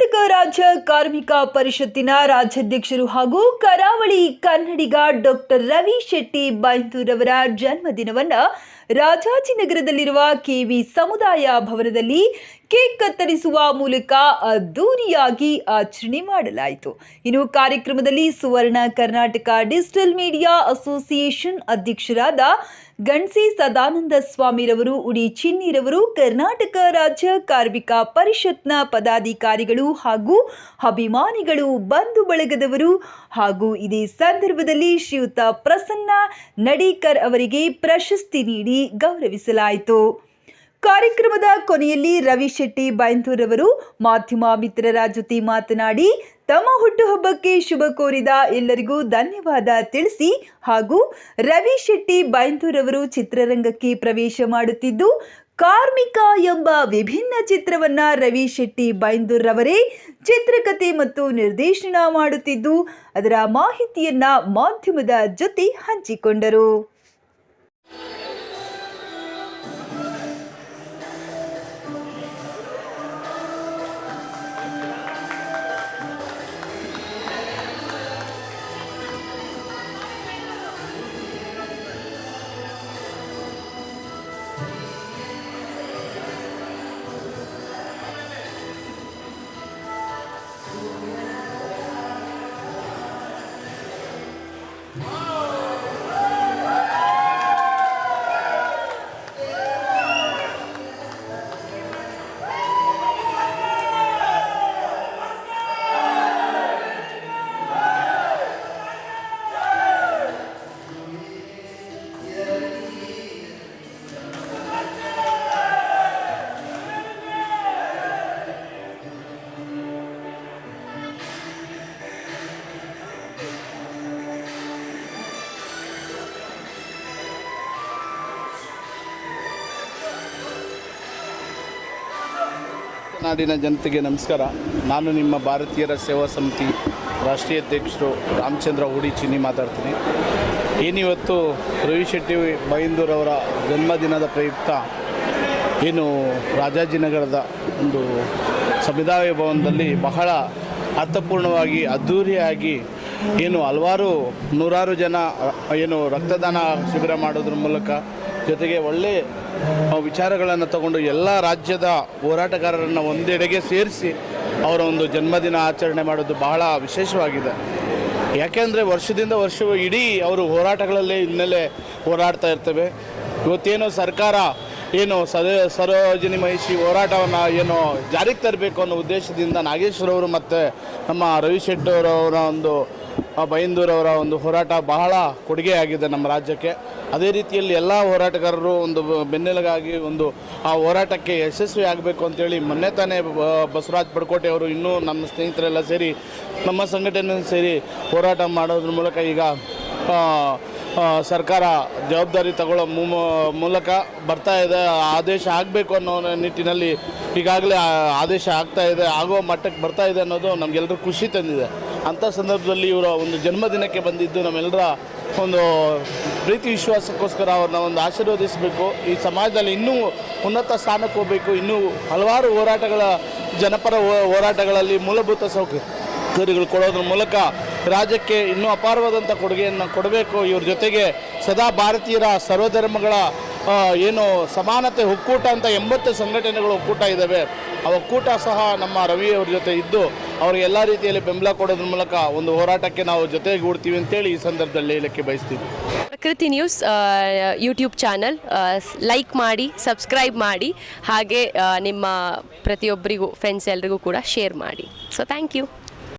ಕರ್ನಾಟಕ ರಾಜ್ಯ ಕಾರ್ಮಿಕ ಪರಿಷತ್ತಿನ ರಾಜ್ಯಾಧ್ಯಕ್ಷರು ಹಾಗೂ ಕರಾವಳಿ ಕನ್ನಡಿಗ ಡಾಕ್ಟರ್ ರವಿ ಶೆಟ್ಟಿ ಬೈಂದೂರವರ ಜನ್ಮದಿನವನ್ನ ರಾಜಾಜಿನಗರದಲ್ಲಿರುವ ಕೆವಿ ಸಮುದಾಯ ಭವನದಲ್ಲಿ ಕೇಕ್ ಕತ್ತರಿಸುವ ಮೂಲಕ ಅದ್ದೂರಿಯಾಗಿ ಆಚರಣೆ ಮಾಡಲಾಯಿತು. ಇನ್ನು ಕಾರ್ಯಕ್ರಮದಲ್ಲಿ Suvarna Karnataka digital media association ಅಧ್ಯಕ್ಷರಾದ ಗಣಸಿ ಸದಾನಂದ ಸ್ವಾಮಿರವರು ಉಡಿ ಚಿನ್ನಿರವರು ಕರ್ನಾಟಕ ರಾಜ್ಯ ಕಾರ್ಮಿಕ ಪರಿಷತ್ನ ಪದಾಧಿಕಾರಿಗಳು ಹಾಗೂ ಅಭಿಮಾನಿಗಳು ಬಂಧು ಬಳಗದವರು ಹಾಗೂ ಇದೇ ಸಂದರ್ಭದಲ್ಲಿ ಶ್ರೀಯುತ ಪ್ರಸನ್ನ ನಡೀಕರ್ ಅವರಿಗೆ ಪ್ರಶಸ್ತಿ ನೀಡಿ ಗೌರವಿಸಲಾಯಿತು. ಕಾರ್ಯಕ್ರಮದ ಕೊನೆಯಲ್ಲಿ ರವಿ ಶೆಟ್ಟಿ ಬೈಂದೂರ್ ಅವರು ಮಾಧ್ಯಮ ಮಿತ್ರರ ಜೊತೆ ಮಾತನಾಡಿ, ತಮ್ಮ ಹುಟ್ಟುಹಬ್ಬಕ್ಕೆ ಶುಭ ಕೋರಿದ ಎಲ್ಲರಿಗೂ ಧನ್ಯವಾದ ತಿಳಿಸಿ ಹಾಗೂ ರವಿ ಶೆಟ್ಟಿ ಬೈಂದೂರ್ ಅವರು ಚಿತ್ರರಂಗಕ್ಕೆ ಪ್ರವೇಶ ಮಾಡುತ್ತಿದ್ದು, ಕಾರ್ಮಿಕ ಎಂಬ ವಿಭಿನ್ನ ಚಿತ್ರವನ್ನ ರವಿ ಶೆಟ್ಟಿ ಬೈಂದೂರ್ ರವರೇ ಚಿತ್ರಕಥೆ ಮತ್ತು ನಿರ್ದೇಶನ ಮಾಡುತ್ತಿದ್ದು, ಅದರ ಮಾಹಿತಿಯನ್ನ ಮಾಧ್ಯಮದ ಜೊತೆ ಹಂಚಿಕೊಂಡರು. ನಾಡಿನ ಜನತೆಗೆ ನಮಸ್ಕಾರ. ನಾನು ನಿಮ್ಮ ಭಾರತೀಯರ ಸೇವಾ ಸಮಿತಿ ರಾಷ್ಟ್ರೀಯ ಅಧ್ಯಕ್ಷರು ರಾಮಚಂದ್ರ ಚಿನ್ನಿ ಮಾತಾಡ್ತೀನಿ. ಏನಿವತ್ತು ರವಿ ಶೆಟ್ಟಿ ಬೈಂದೂರವರ ಜನ್ಮದಿನದ ಪ್ರಯುಕ್ತ ಏನು ರಾಜಾಜಿನಗರದ ಒಂದು ಸಮುದಾಯ ಭವನದಲ್ಲಿ ಬಹಳ ಅರ್ಥಪೂರ್ಣವಾಗಿ ಅದ್ಧೂರಿಯಾಗಿ ಏನು ಹಲವಾರು ನೂರಾರು ಜನ, ಏನು ರಕ್ತದಾನ ಶಿಬಿರ ಮಾಡೋದ್ರ ಮೂಲಕ ಜೊತೆಗೆ ಒಳ್ಳೆ ವಿಚಾರಗಳನ್ನು ತಗೊಂಡು ಎಲ್ಲ ರಾಜ್ಯದ ಹೋರಾಟಗಾರರನ್ನು ಒಂದೆಡೆಗೆ ಸೇರಿಸಿ ಅವರ ಒಂದು ಜನ್ಮದಿನ ಆಚರಣೆ ಮಾಡೋದು ಬಹಳ ವಿಶೇಷವಾಗಿದೆ. ಯಾಕೆಂದರೆ ವರ್ಷದಿಂದ ವರ್ಷವೂ ಇಡೀ ಅವರು ಹೋರಾಟಗಳಲ್ಲೇ ಹಿನ್ನೆಲೆ ಹೋರಾಡ್ತಾ ಇರ್ತವೆ. ಇವತ್ತೇನು ಸರ್ಕಾರ ಏನು ಸದ, ಸರೋಜಿನಿ ಮಹಿಷಿ ಹೋರಾಟವನ್ನು ಏನು ಜಾರಿಗೆ ತರಬೇಕು ಅನ್ನೋ ಉದ್ದೇಶದಿಂದ ನಾಗೇಶ್ವರವರು ಮತ್ತು ನಮ್ಮ ರವಿ ಶೆಟ್ಟರವರ ಒಂದು ಬೈಂದೂರವರ ಒಂದು ಹೋರಾಟ ಬಹಳ ಕೊಡುಗೆಯಾಗಿದೆ ನಮ್ಮ ರಾಜ್ಯಕ್ಕೆ. ಅದೇ ರೀತಿಯಲ್ಲಿ ಎಲ್ಲ ಹೋರಾಟಗಾರರು ಒಂದು ಬೆನ್ನೆಲುಗಾಗಿ ಒಂದು ಆ ಹೋರಾಟಕ್ಕೆ ಯಶಸ್ವಿ ಆಗಬೇಕು ಅಂತೇಳಿ ಮೊನ್ನೆ ತಾನೇ ಬಸವರಾಜ್ ಪಡ್ಕೋಟೆ ಅವರು ಇನ್ನೂ ನಮ್ಮ ಸ್ನೇಹಿತರೆಲ್ಲ ಸೇರಿ, ನಮ್ಮ ಸಂಘಟನೆ ಸೇರಿ ಹೋರಾಟ ಮಾಡೋದ್ರ ಮೂಲಕ ಈಗ ಸರ್ಕಾರ ಜವಾಬ್ದಾರಿ ತಗೊಳ್ಳೋ ಮೂಲಕ ಬರ್ತಾ ಇದೆ, ಆದೇಶ ಆಗಬೇಕು ಅನ್ನೋ ನಿಟ್ಟಿನಲ್ಲಿ ಈಗಾಗಲೇ ಆದೇಶ ಆಗ್ತಾ ಇದೆ, ಆಗೋ ಮಟ್ಟಕ್ಕೆ ಬರ್ತಾ ಇದೆ ಅನ್ನೋದು ನಮಗೆಲ್ಲರೂ ಖುಷಿ ತಂದಿದೆ. ಅಂಥ ಸಂದರ್ಭದಲ್ಲಿ ಇವರ ಒಂದು ಜನ್ಮದಿನಕ್ಕೆ ಬಂದಿದ್ದು ನಮ್ಮೆಲ್ಲರ ಒಂದು ಪ್ರೀತಿ ವಿಶ್ವಾಸಕ್ಕೋಸ್ಕರ ಅವ್ರನ್ನ ಒಂದು ಆಶೀರ್ವದಿಸಬೇಕು. ಈ ಸಮಾಜದಲ್ಲಿ ಇನ್ನೂ ಉನ್ನತ ಸ್ಥಾನಕ್ಕೆ ಹೋಗಬೇಕು. ಇನ್ನೂ ಹಲವಾರು ಹೋರಾಟಗಳ, ಜನಪರ ಹೋರಾಟಗಳಲ್ಲಿ ಮೂಲಭೂತ ಸೌಕರ್ಯ ಸೌಕರ್ಯಗಳು ಕೊಡೋದ್ರ ಮೂಲಕ ರಾಜ್ಯಕ್ಕೆ ಇನ್ನೂ ಅಪಾರವಾದಂಥ ಕೊಡುಗೆಯನ್ನು ಕೊಡಬೇಕು. ಇವ್ರ ಜೊತೆಗೆ ಸದಾ ಭಾರತೀಯರ ಸರ್ವಧರ್ಮಗಳ ಏನು ಸಮಾನತೆ, ಒಕ್ಕೂಟ ಅಂತ ಎಂಬತ್ತು ಸಂಘಟನೆಗಳು ಒಕ್ಕೂಟ ಇದ್ದಾವೆ ಆ ಒಕ್ಕೂಟ ಸಹ ನಮ್ಮ ರವಿ ಅವ್ರ ಜೊತೆ ಇದ್ದು, ಅವ್ರಿಗೆ ಎಲ್ಲ ರೀತಿಯಲ್ಲಿ ಬೆಂಬಲ ಕೊಡೋದ್ರ ಮೂಲಕ ಒಂದು ಹೋರಾಟಕ್ಕೆ ನಾವು ಜೊತೆಗೂಡ್ತೀವಿ ಅಂತೇಳಿ ಈ ಸಂದರ್ಭದಲ್ಲಿ ಹೇಳಕ್ಕೆ ಬಯಸ್ತೀವಿ Prakruti news YouTube channel like ಮಾಡಿ ಸಬ್ಸ್ಕ್ರೈಬ್ ಮಾಡಿ, ಹಾಗೆ ನಿಮ್ಮ ಪ್ರತಿಯೊಬ್ಬರಿಗೂ ಫ್ರೆಂಡ್ಸ್ ಎಲ್ರಿಗೂ ಕೂಡ ಶೇರ್ ಮಾಡಿ. So thank you